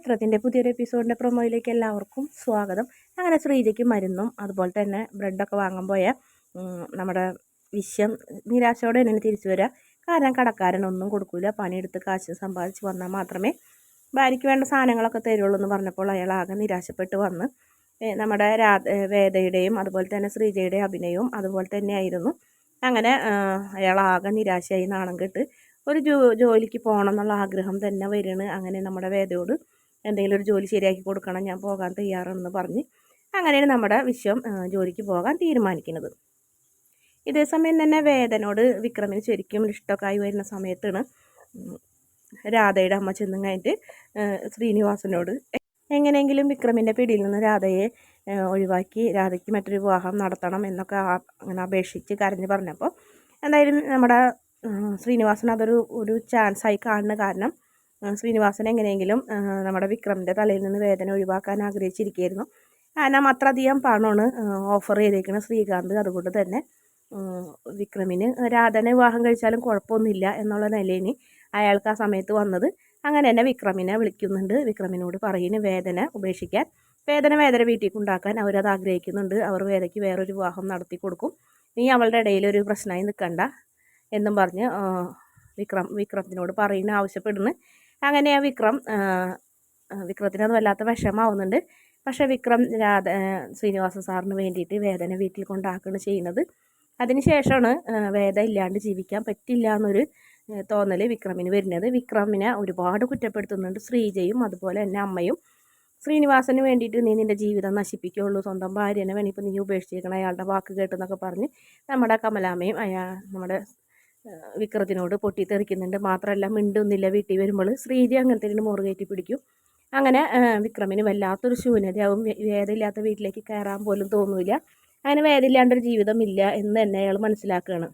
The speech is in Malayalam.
പവിത്രത്തിന്റെ പുതിയൊരു എപ്പിസോഡിന്റെ പ്രൊമോയിലേക്ക് എല്ലാവർക്കും സ്വാഗതം. അങ്ങനെ ശ്രീജയ്ക്ക് മരുന്നും അതുപോലെ തന്നെ ബ്രെഡൊക്കെ വാങ്ങാൻ പോയ നമ്മുടെ വിഷം നിരാശയോടെ എന്നെ തിരിച്ചു വരിക കാരണം കടക്കാരനൊന്നും കൊടുക്കൂല. പണിയെടുത്ത് കാശ് സമ്പാദിച്ച് വന്നാൽ മാത്രമേ ഭാര്യയ്ക്ക് വേണ്ട സാധനങ്ങളൊക്കെ തരുള്ളൂ എന്ന് പറഞ്ഞപ്പോൾ അയാൾ ആകെ നിരാശപ്പെട്ട് വന്ന് നമ്മുടെ രാ വേദയുടെയും അതുപോലെ തന്നെ ശ്രീജയുടെയും അഭിനയവും അതുപോലെ തന്നെയായിരുന്നു. അങ്ങനെ അയാൾ ആകെ നിരാശയായി നാണം കെട്ട് ഒരു ജോലിക്ക് പോകണം എന്നുള്ള ആഗ്രഹം തന്നെ വരികയാണ്. അങ്ങനെ നമ്മുടെ വേദയോട് എന്തെങ്കിലും ഒരു ജോലി ശരിയാക്കി കൊടുക്കണം ഞാൻ പോകാൻ തയ്യാറാണെന്ന് പറഞ്ഞ് അങ്ങനെയാണ് നമ്മുടെ വിശ്വം ജോലിക്ക് പോകാൻ തീരുമാനിക്കുന്നത്. ഇതേ സമയം തന്നെ വേദനോട് വിക്രമിന് ശരിക്കും ഇഷ്ടമൊക്കെ ആയി വരുന്ന സമയത്താണ് രാധയുടെ അമ്മ ചെന്നും കഴിഞ്ഞിട്ട് ശ്രീനിവാസനോട് എങ്ങനെയെങ്കിലും വിക്രമിന്റെ പിടിയിൽ നിന്ന് രാധയെ ഒഴിവാക്കി രാധയ്ക്ക് മറ്റൊരു വിവാഹം നടത്തണം എന്നൊക്കെ അങ്ങനെ അപേക്ഷിച്ച് കരഞ്ഞ് പറഞ്ഞപ്പോൾ എന്തായാലും നമ്മുടെ ശ്രീനിവാസൻ അതൊരു ഒരു ചാൻസായി കാണുന്ന കാരണം ശ്രീനിവാസൻ എങ്ങനെയെങ്കിലും നമ്മുടെ വിക്രമിന്റെ തലയിൽ നിന്ന് വേദന ഒഴിവാക്കാൻ ആഗ്രഹിച്ചിരിക്കുകയായിരുന്നു. കാരണം അത്രയധികം പണമാണ് ഓഫർ ചെയ്തേക്കുന്നത് ശ്രീകാന്ത്. അതുകൊണ്ട് തന്നെ വിക്രമിന് രാധനെ വിവാഹം കഴിച്ചാലും കുഴപ്പമൊന്നുമില്ല എന്നുള്ള നിലയിൽ അയാൾക്ക് ആ സമയത്ത് വന്നത്. അങ്ങനെ തന്നെ വിക്രമിനെ വിളിക്കുന്നുണ്ട്. വിക്രമിനോട് പറയുന്നു വേദന ഉപേക്ഷിക്കാൻ വേദന വേദന വീട്ടിൽ കൊണ്ടാക്കാൻ അവരത് ആഗ്രഹിക്കുന്നുണ്ട്. അവർ വേദയ്ക്ക് വേറൊരു വിവാഹം നടത്തി കൊടുക്കും. നീ അവളുടെ ഇടയിൽ ഒരു പ്രശ്നമായി നിൽക്കണ്ട എന്നും പറഞ്ഞ് വിക്രം വിക്രത്തിനോട് പറയുന്ന ആവശ്യപ്പെടുന്നു. അങ്ങനെ ആ വിക്രം വിക്രത്തിനൊന്നും വല്ലാത്ത വിഷമാവുന്നുണ്ട്. പക്ഷേ വിക്രം രാധ ശ്രീനിവാസ സാറിന് വേണ്ടിയിട്ട് വേദന വീട്ടിൽ കൊണ്ടാക്കുകയാണ് ചെയ്യുന്നത്. അതിനുശേഷമാണ് വേദ ഇല്ലാണ്ട് ജീവിക്കാൻ പറ്റില്ല എന്നൊരു തോന്നൽ വിക്രമിന് വരുന്നത്. വിക്രമിനെ ഒരുപാട് കുറ്റപ്പെടുത്തുന്നുണ്ട്. ശ്രീജയും അതുപോലെ തന്നെ അമ്മയും. ശ്രീനിവാസന് വേണ്ടിയിട്ട് നീ നിന്റെ ജീവിതം നശിപ്പിക്കുകയുള്ളൂ സ്വന്തം ഭാര്യനെ വേണമെങ്കിൽ നീ ഉപേക്ഷിച്ചേക്കണം. അയാളുടെ വാക്ക് കേട്ടെന്നൊക്കെ പറഞ്ഞ് നമ്മുടെ കമലാമ്മയും അയാ നമ്മുടെ വിക്രത്തിനോട് പൊട്ടിത്തെറിക്കുന്നുണ്ട്. മാത്രമല്ല മിണ്ടുന്നില്ല. വീട്ടിൽ വരുമ്പോൾ ശ്രീജി അങ്ങനത്തെ ഒരു മുറി കയറ്റി പിടിക്കും. അങ്ങനെ വിക്രമിന് വല്ലാത്തൊരു ശൂന്യതയാവും. വേദമില്ലാത്ത വീട്ടിലേക്ക് കയറാൻ പോലും തോന്നൂല. അങ്ങനെ വേദമില്ലാണ്ടൊരു ജീവിതമില്ല എന്ന് തന്നെ അയാൾ മനസ്സിലാക്കുകയാണ്.